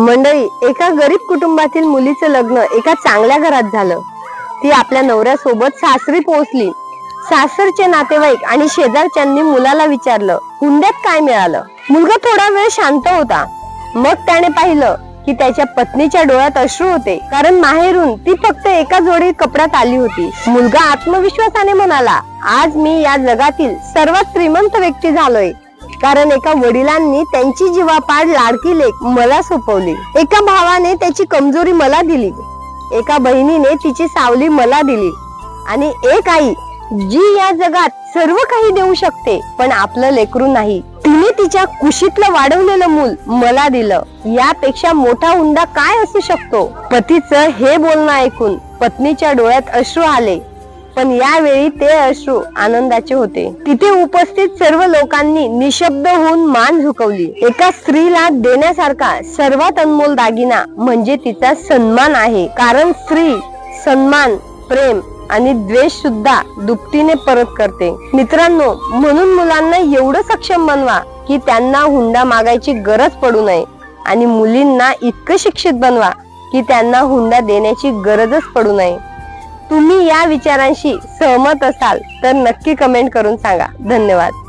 मंडळी एका गरीब कुटुंबातील मुलीचं लग्न एका चांगल्या घरात झालं. ती आपल्या नवऱ्यासोबत सासरी पोहोचली. सासरचे नातेवाईक आणि शेजारच्यांनी मुलाला विचारलं हुंड्यात काय मिळालं? मुलगा थोडा वेळ शांत होता. मग त्याने पाहिलं की त्याच्या पत्नीच्या डोळ्यात अश्रू होते कारण माहेरून ती फक्त एका जोडी कपड्यात आली होती. मुलगा आत्मविश्वासाने म्हणाला आज मी या जगातील सर्वात श्रीमंत व्यक्ती झालोय. कारण एका वडिलांनी त्यांची जीवापाड लाडकी लेख मला सोपवली. एका भावाने त्याची कमजोरी मला दिली. एका बहिणीने तिची सावली मला दिली. आणि एक आई जी या जगात सर्व काही देऊ शकते पण आपलं लेकरू नाही. तिने तिच्या कुशीतलं वाढवलेलं मूल मला दिलं. यापेक्षा मोठा हुंडा काय असू शकतो? पतीचं हे बोलणं ऐकून पत्नीच्या डोळ्यात अश्रू आले. पण यावेळी ते अश्रू आनंदाचे होते. तिथे उपस्थित सर्व लोकांनी निशब्द होऊन मान झुकवली. एका स्त्रीला देण्यासारखा सर्वात अनमोल दागिना म्हणजे तिचा सन्मान आहे. कारण स्त्री सन्मान प्रेम आणि द्वेष सुद्धा दुपटीने परत करते. मित्रांनो म्हणून मुलांना एवढं सक्षम बनवा की त्यांना हुंडा मागायची गरज पडू नये. आणि मुलींना इतकं शिक्षित बनवा की त्यांना हुंडा देण्याची गरजच पडू नये. तुम्ही या विचारांशी सहमत असाल तर नक्की कमेंट करून सांगा. धन्यवाद.